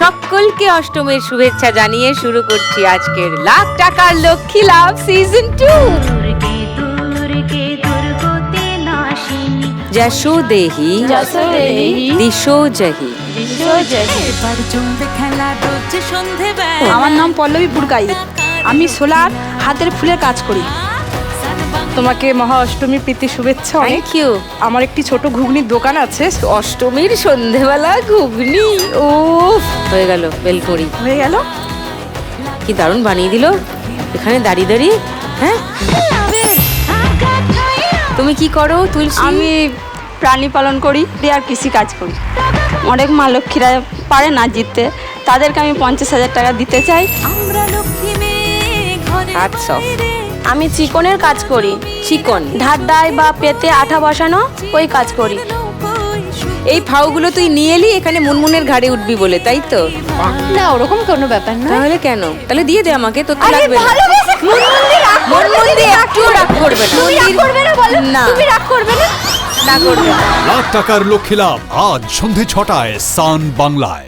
সকলকে অষ্টমীর শুভেচ্ছা জানিয়ে শুরু করছি আজকের লাখ টাকার লক্ষ্মী লাভ সিজন টু যশো দেহি যশো দেহি, দিশো জহি। আমার নাম পল্লবী পুরকাই আমি সোলার হাতের ফুলের কাজ করি। তোমাকে মহা অষ্টমী প্রীতি শুভেচ্ছা অনেক। থ্যাংক ইউ আমার একটি ছোট ঘুগনির দোকান আছে। অষ্টমীর সন্ধেবেলা ঘুগনি। ও হয়ে গেল বেলপুরি হয়ে গেল। কি দারুণ বানিয়ে দিল। এখানে দাঁড়িয়ে দাঁড়িয়ে হ্যাঁ? তুমি কি করো তুই আমি প্রাণী পালন করি দিয়ে আর কৃষি কাজ করি। অনেক মা লক্ষ্মীরা পারে না জিততে। তাদেরকে আমি পঞ্চাশ হাজার টাকা দিতে চাই। আমরা লক্ষ্মী মেয়ে ঘরে. আমি চিকনের কাজ করি। চিকন ধার দায় বা পেতে আঠা বসানো ওই কাজ করি। এই ফাউগুলো তুই নিয়ে এলি এখানে মুনমুনের ঘাড়ে উঠবি বলে তাই তো? না ওরকম কোনো ব্যাপার না তাহলে কেন? তাহলে দিয়ে দে আমাকে তোর তো লাগবে না। মুনমুন্দি একটুও রাগ করবে না। না রাগ করবে না? না করবে না। লাখ টাকার লক্ষ্মী লাভ আজ সন্ধে ছটায় সান বাংলায়।